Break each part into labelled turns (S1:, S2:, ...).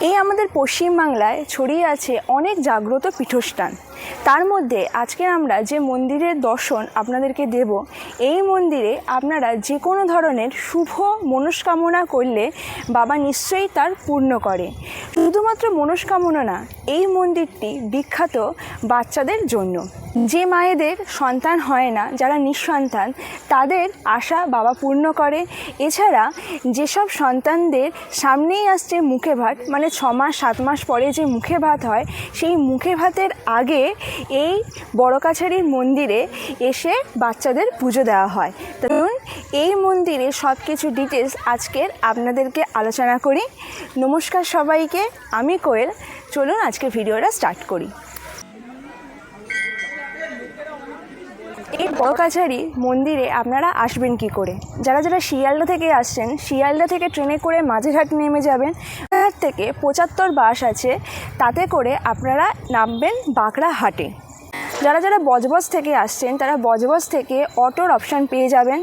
S1: এই আমাদের পশ্চিমবাংলায় ছড়িয়ে আছে অনেক জাগ্রত পীঠস্থান। তার মধ্যে আজকে আমরা যে মন্দিরের দর্শন আপনাদেরকে দেব, এই মন্দিরে আপনারা যে কোনো ধরনের শুভ মনস্কামনা করলে বাবা নিশ্চয়ই তার পূর্ণ করে। শুধুমাত্র মনস্কামনা না, এই মন্দিরটি বিখ্যাত বাচ্চাদের জন্য। যে মায়েদের সন্তান হয় না, যারা নিঃসন্তান, তাদের আশা বাবা পূর্ণ করে। এছাড়া যেসব সন্তানদের সামনেই আসছে মুখে ভাত মানে ছ মাস, সাত মাস পরে যে মুখে ভাত হয়, সেই মুখে ভাতের আগে এই বড় কাছারির মন্দিরে এসে বাচ্চাদের পুজো দেওয়া হয়। ধরুন, এই মন্দিরে সব কিছু ডিটেলস আজকের আপনাদেরকে আলোচনা করি। নমস্কার সবাইকে, আমি কোয়েল। চলুন আজকে ভিডিওটা স্টার্ট করি। এই বড় কাছারি মন্দিরে আপনারা আসবেন কি করে? যারা যারা শিয়ালদা থেকে আসছেন, শিয়ালদা থেকে ট্রেনে করে মাঝেরহাট নেমে যাবেন থেকে পঁচাত্তর বাস আছে, তাতে করে আপনারা নামবেন বাঁকড়া হাটে যারা যারা বজবজ থেকে আসছেন, তারা বজবজ থেকে অটোর অপশান পেয়ে যাবেন।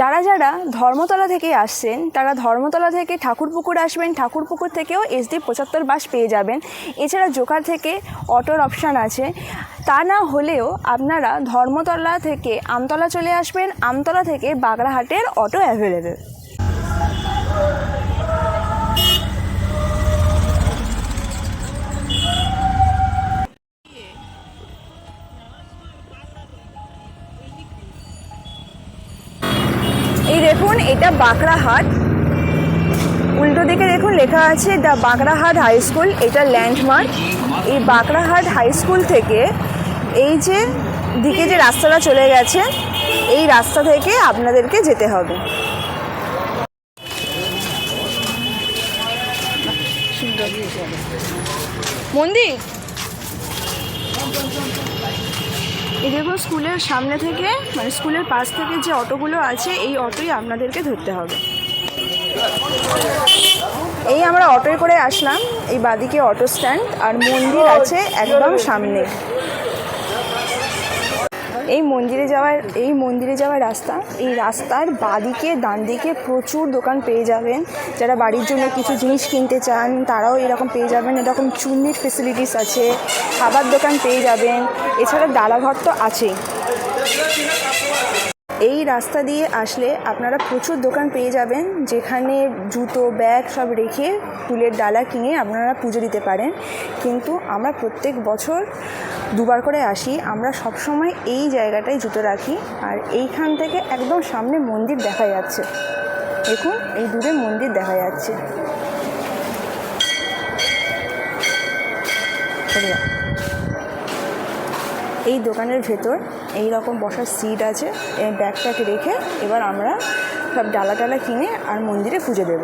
S1: যারা যারা ধর্মতলা থেকে আসছেন, তারা ধর্মতলা থেকে ঠাকুরপুকুর আসবেন, ঠাকুরপুকুর থেকেও এসডি পঁচাত্তর বাস পেয়ে যাবেন। এছাড়া জোকার থেকে অটোর অপশান আছে। তা না হলেও আপনারা ধর্মতলা থেকে আমতলা চলে আসবেন, আমতলা থেকে বাগড়াহাটের অটো অ্যাভেলেবেল দেখুন এটা বাঁকড়াহাট। উল্টো দিকে দেখুন লেখা আছে দ্য বাঁকড়াহাট হাই স্কুল এটা ল্যান্ডমার্ক। এই বাঁকড়াহাট হাই স্কুল থেকে এই যে দিকে যে রাস্তাটা চলে গেছে এই রাস্তা থেকে আপনাদেরকে যেতে হবে। মন্দির? এই দেখো স্কুলের সামনে থেকে মানে স্কুলের পাশ থেকে যে অটোগুলো আছে, এই অটোই আপনাদেরকে ধরতে হবে। এই আমরা অটোয় করে আসলাম, এই বাদিকে অটো স্ট্যান্ড, আর মন্দির আছে একদম সামনে। এই মন্দিরে যাওয়ার, এই মন্দিরে যাওয়ার রাস্তা, এই রাস্তার বাঁদিকে ডান দিকে প্রচুর দোকান পেয়ে যাবেন। যারা বাড়ির জন্য কিছু জিনিস কিনতে চান, তারাও এরকম পেয়ে যাবেন। এরকম চুন্নির ফেসিলিটিস আছে, খাবার দোকান পেয়ে যাবেন। এছাড়া দালাঘর তো আছেই। এই রাস্তা দিয়ে আসলে আপনারা প্রচুর দোকান পেয়ে যাবেন, যেখানে জুতো, ব্যাগ সব রেখে ফুলের ডালা কিনে আপনারা পুজো দিতে পারেন। কিন্তু আমরা প্রত্যেক বছর দুবার করে আসি, আমরা সবসময় এই জায়গাটায় জুতো রাখি আর এইখান থেকে একদম সামনে মন্দির দেখা যাচ্ছে। দেখুন, এই দূরে মন্দির দেখা যাচ্ছে। এই দোকানের ভেতর এই রকম বসার সিট আছে এই ব্যাগটাকে রেখে এবার আমরা সব ডালা টালা কিনে আর মন্দিরে পুজো দেব।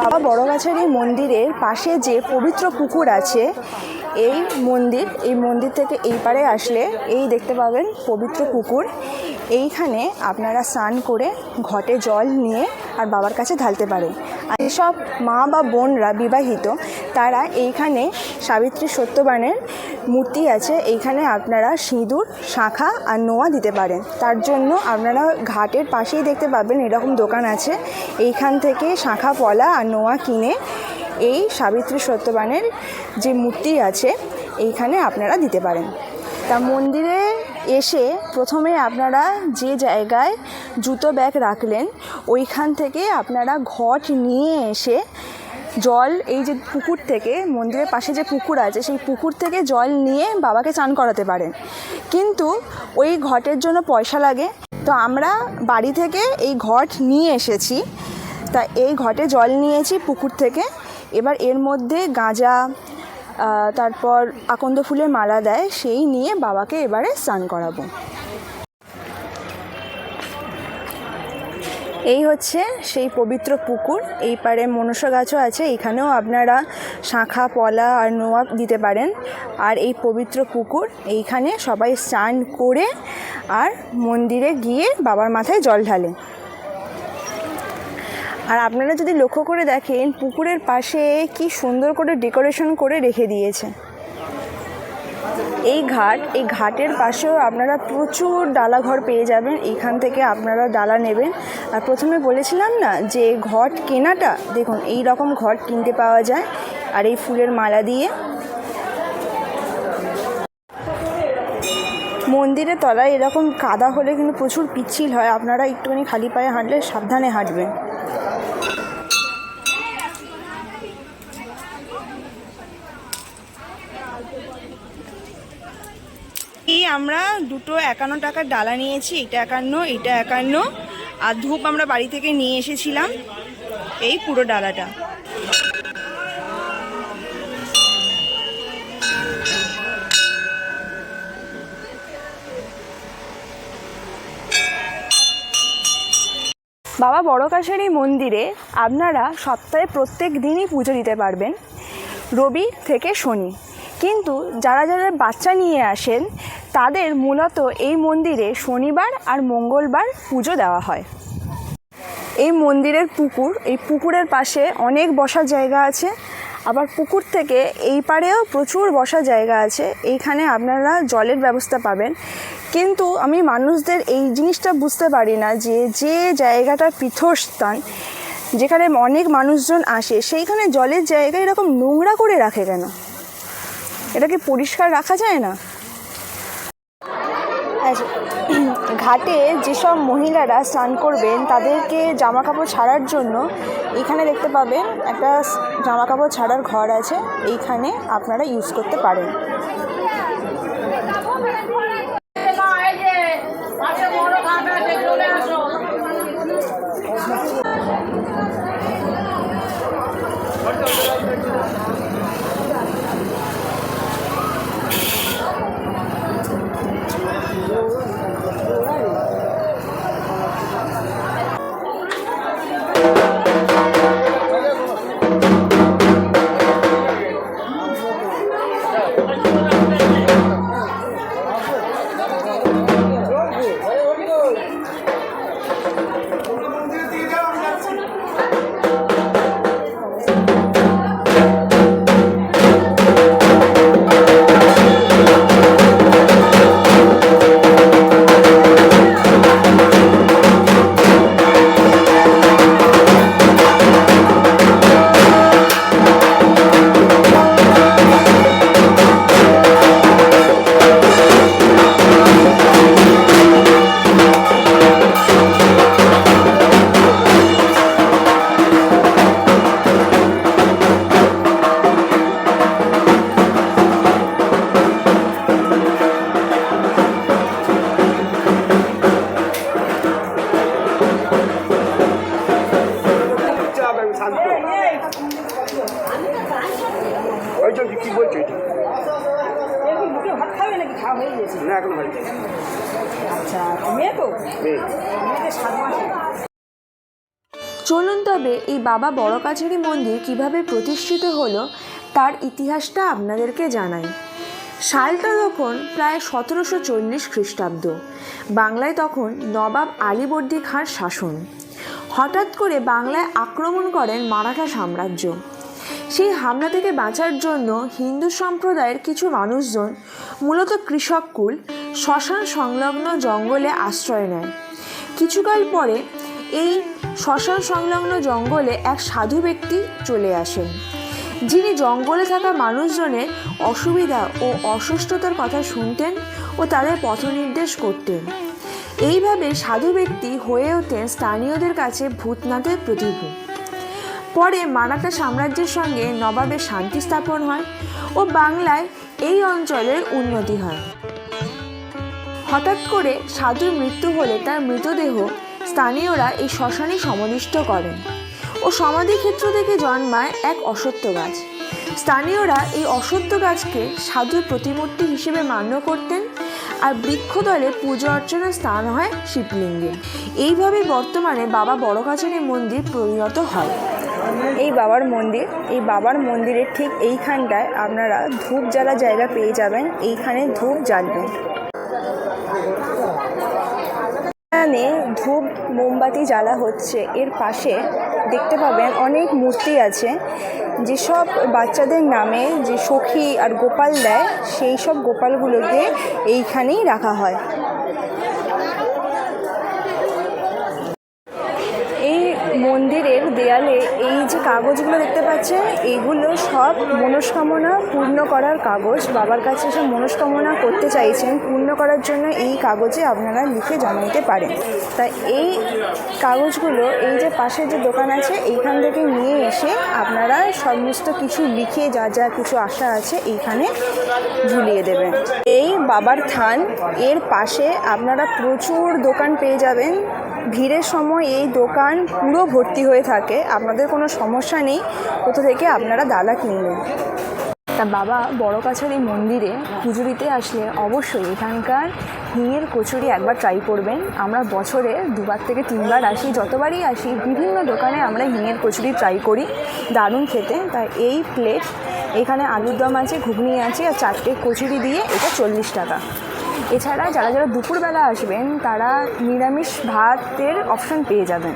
S1: বাবা বড়গাছের এই মন্দিরের পাশে যে পবিত্র পুকুর আছে এই মন্দির এই মন্দির থেকে এই পারে আসলে এই দেখতে পাবেন পবিত্র পুকুর। এইখানে আপনারা স্নান করে ঘটে জল নিয়ে আর বাবার কাছে ঢালতে পারেন। এসব মা বা বোনরা বিবাহিত, তারা এইখানে সাবিত্রী সত্যবানের মূর্তি আছে। এইখানে আপনারা সিঁদুর, শাঁখা আর নোয়া দিতে পারেন। তার জন্য আপনারা ঘাটের পাশেই দেখতে পাবেন এরকম দোকান আছে। এইখান থেকে শাঁখা, পলা আর নোয়া কিনে এই সাবিত্রী সত্যবানের যে মূর্তি আছে, এইখানে আপনারা দিতে পারেন। তা মন্দিরে এসে প্রথমে আপনারা যে জায়গায় জুতো ব্যাগ রাখলেন, ওইখান থেকে আপনারা ঘট নিয়ে এসে জল, এই যে পুকুর থেকে, মন্দিরের পাশে যে পুকুর আছে, সেই পুকুর থেকে জল নিয়ে বাবাকে চান করাতে পারেন। কিন্তু ওই ঘটের জন্য পয়সা লাগে। তো আমরা বাড়ি থেকে এই ঘট নিয়ে এসেছি। তা এই ঘটে জল নিয়েছি পুকুর থেকে। এবার এর মধ্যে গাঁজা তারপর আকন্দ ফুলের মালা দেয়, সেই নিয়ে বাবাকে এবারে স্নান করাবো। এই হচ্ছে সেই পবিত্র পুকুর। এই পারে মনসা গাছও আছে, এখানেও আপনারা শাঁখা, পলা আর নোয়া দিতে পারেন। আর এই পবিত্র পুকুর, এইখানে সবাই স্নান করে আর মন্দিরে গিয়ে বাবার মাথায় জল ঢালে আর আপনারা যদি লক্ষ্য করে দেখেন, পুকুরের পাশে কি সুন্দর করে ডেকোরেশন করে রেখে দিয়েছে। এই ঘাট, এই ঘাটের পাশেও আপনারা প্রচুর ডালাঘর পেয়ে যাবেন। এখান থেকে আপনারা ডালা নেবেন। আর প্রথমে বলেছিলাম না যে, ঘট কেনাটা, দেখুন, এই রকম ঘট কিনতে পাওয়া যায়। আর এই ফুলের মালা দিয়ে। মন্দিরের তলায় এরকম কাদা হলে কিন্তু প্রচুর পিচ্ছিল হয়। আপনারা একটুখানি খালি পায়ে হাঁটলে সাবধানে হাঁটবেন এই আমরা দুটো একান্ন টাকার ডালা নিয়েছি, এটা একান্ন এটা একান্ন, আর ধূপ আমরা বাড়ি থেকে নিয়ে এসেছিলাম এই পুরো ডালাটা। বাবা বড় কাছারি মন্দিরে আপনারা সপ্তাহে প্রত্যেক দিনই পুজো দিতে পারবেন, রবি থেকে শনি। কিন্তু যারা যারা বাচ্চা নিয়ে আসেন তাদের মূলত এই মন্দিরে শনিবার আর মঙ্গলবার পুজো দেওয়া হয়। এই মন্দিরের পুকুর, এই পুকুরের পাশে অনেক বসার জায়গা আছে। আবার পুকুর থেকে এই পাড়েও প্রচুর বসার জায়গা আছে। এইখানে আপনারা জলের ব্যবস্থা পাবেন। কিন্তু আমি মানুষদের এই জিনিসটা বুঝতে পারি না যে যে জায়গাটা পীঠস্থান, যেখানে অনেক মানুষজন আসে, সেইখানে জলের জায়গা এরকম নোংরা করে রাখে কেন? এটাকে পরিষ্কার রাখা যায় না? ঘাটে যেসব মহিলারা স্নান করবেন, তাদেরকে জামা কাপড় ছাড়ার জন্য এখানে দেখতে পাবেন একটা জামা কাপড় ছাড়ার ঘর আছে। এইখানে আপনারা ইউজ করতে পারেন। তবে এই বাবা বড় কাছারি মন্দির কীভাবে প্রতিষ্ঠিত হলো, তার ইতিহাসটা আপনাদেরকে জানাই। সালটা তখন প্রায় সতেরোশো চল্লিশ খ্রিস্টাব্দ। বাংলায় তখন নবাব আলীবর্দী খাঁর শাসন। হঠাৎ করে বাংলায় আক্রমণ করেন মারাঠা সাম্রাজ্য। সেই হামলা থেকে বাঁচার জন্য হিন্দু সম্প্রদায়ের কিছু মানুষজন, মূলত কৃষককুল শ্মশান সংলগ্ন জঙ্গলে আশ্রয় নেয়। কিছুকাল পরে এই শ্মশান সংলগ্ন জঙ্গলে এক সাধু ব্যক্তি চলে আসেন। যিনি জঙ্গলে থাকা মানুষজনের অসুবিধা ও অসুস্থতার কথা শুনতেন ও তাদের পথ নির্দেশ করতেন। এইভাবে সাধু ব্যক্তি হয়ে ওঠেন স্থানীয়দের কাছে ভূতনাথের প্রতিভূ পরে মারাঠা সাম্রাজ্যের সঙ্গে নবাবের শান্তি স্থাপন হয় ও বাংলায় এই অঞ্চলের উন্নতি হয়। হঠাৎ করে সাধুর মৃত্যু হলে তার মৃতদেহ স্থানীয়রা এই শ্মশানে সমাধিষ্ট করেন ও সমাধিক্ষেত্র থেকে জন্মায় এক অসত্য গাছ। স্থানীয়রা এই অসত্য গাছকে সাধুর প্রতিমূর্তি হিসেবে মান্য করতেন আর বৃক্ষদলে পুজো অর্চনার স্থান হয় শিবলিঙ্গে। এইভাবে বর্তমানে বাবা বড় কাছারি মন্দির পরিণত হয়। এই বাবার মন্দির, এই বাবার মন্দিরের ঠিক এইখানটায় আপনারা ধূপ জ্বালা জায়গা পেয়ে যাবেন, এইখানে ধূপ জ্বালবেন। এখানে ধূপ মোমবাতি জ্বালা হচ্ছে। এর পাশে দেখতে পাবেন অনেক মূর্তি আছে। যেসব বাচ্চাদের নামে যে সখী আর গোপাল দেয়, সেই সব গোপালগুলোকে এইখানেই রাখা হয়। এই মন্দিরের দেয়ালে এই যে কাগজগুলো দেখতে পাচ্ছেন এইগুলো সব মনস্কামনা পূর্ণ করার কাগজ। বাবার কাছে সব মনস্কামনা করতে চাইছেন, পূর্ণ করার জন্য এই কাগজে আপনারা লিখে জমা দিতে পারেন। তা এই কাগজগুলো, এই যে পাশে যে দোকান আছে, এইখান থেকে নিয়ে এসে আপনারা সমস্ত কিছু লিখে যা যা কিছু আশা আছে এইখানে ঝুলিয়ে দেবেন। এই বাবার থান, এর পাশে আপনারা প্রচুর দোকান পেয়ে যাবেন। ভিড়ের সময় এই দোকান পুরো ভর্তি হয়ে থাকে। আপনাদের কোনো সমস্যা নেই। কোথা থেকে আপনারা দালা কিনবেন? তা বাবা, বড় কাছারি মন্দিরে পুজো দিতে আসলে অবশ্যই এখানকার হিঙের কচুরি একবার ট্রাই করবেন। আমরা বছরে দুবার থেকে তিনবার আসি, যতবারই আসি, বিভিন্ন দোকানে আমরা হিঙের কচুরি ট্রাই করি, দারুণ খেতে। তাই এই প্লেট এখানে আলুর দম আছে, ঘুগনি আছে, আর চারটে কচুরি দিয়ে এটা চল্লিশ টাকা। এছাড়া যারা যারা দুপুরবেলা আসবেন তারা নিরামিষ ভাতের অপশন পেয়ে যাবেন।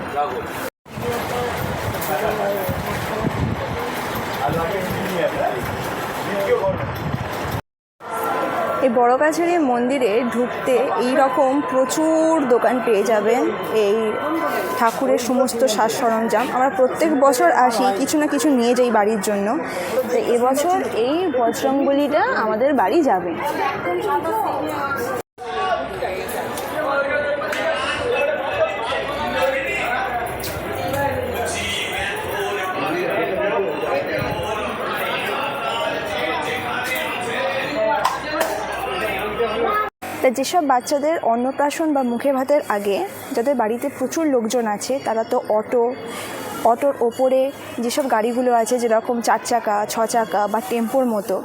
S1: এই বড় কাছারি মন্দিরে ঢুকতে এই রকম প্রচুর দোকান পেয়ে যাবেন। এই ঠাকুরের সমস্ত সাজ সরঞ্জাম। আমরা প্রত্যেক বছর আসি, কিছু না কিছু নিয়ে যাই বাড়ির জন্য। তো এবছর এই বজরঙ্গলিটা আমাদের বাড়ি যাবে। তা যেসব বাচ্চাদের অন্নপ্রাশন বা মুখে ভাতের আগে যাদের বাড়িতে প্রচুর লোকজন আছে, তারা তো অটো, অটোর ওপরে যেসব গাড়িগুলো আছে, যেরকম চার চাকা, ছ চাকা বা টেম্পোর মতো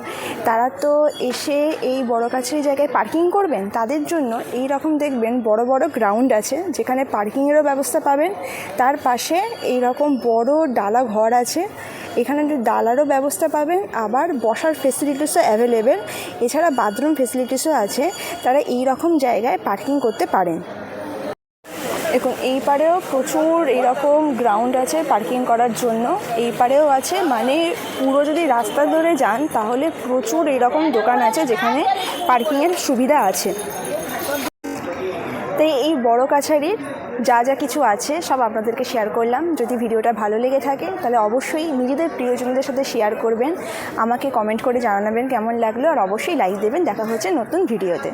S1: তারা তো এসে এই বড় কাছের জায়গায় পার্কিং করবেন, তাদের জন্য এই রকম দেখবেন বড় বড় গ্রাউন্ড আছে, যেখানে পার্কিংয়েরও ব্যবস্থা পাবেন। তার পাশে এই রকম বড় ডালা ঘর আছে, এখানে ডালারও ব্যবস্থা পাবেন, আবার বসার ফেসিলিটিসও অ্যাভেলেবেল এছাড়া বাথরুম ফেসিলিটিসও আছে, তারা এই রকম জায়গায় পার্কিং করতে পারেন। দেখুন, এই পারেও প্রচুর এরকম গ্রাউন্ড আছে পার্কিং করার জন্য। এই পারেও আছে মানে পুরো যদি রাস্তা ধরে যান, তাহলে প্রচুর এরকম দোকান আছে যেখানে পার্কিংয়ের সুবিধা আছে। তাই এই বড় কাছারির যা যা কিছু আছে, সব আপনাদেরকে শেয়ার করলাম। যদি ভিডিওটা ভালো লেগে থাকে, তাহলে অবশ্যই নিজেদের প্রিয়জনদের সাথে শেয়ার করবেন। আমাকে কমেন্ট করে জানাবেন কেমন লাগল, আর অবশ্যই লাইক দেবেন। দেখা হচ্ছে নতুন ভিডিওতে।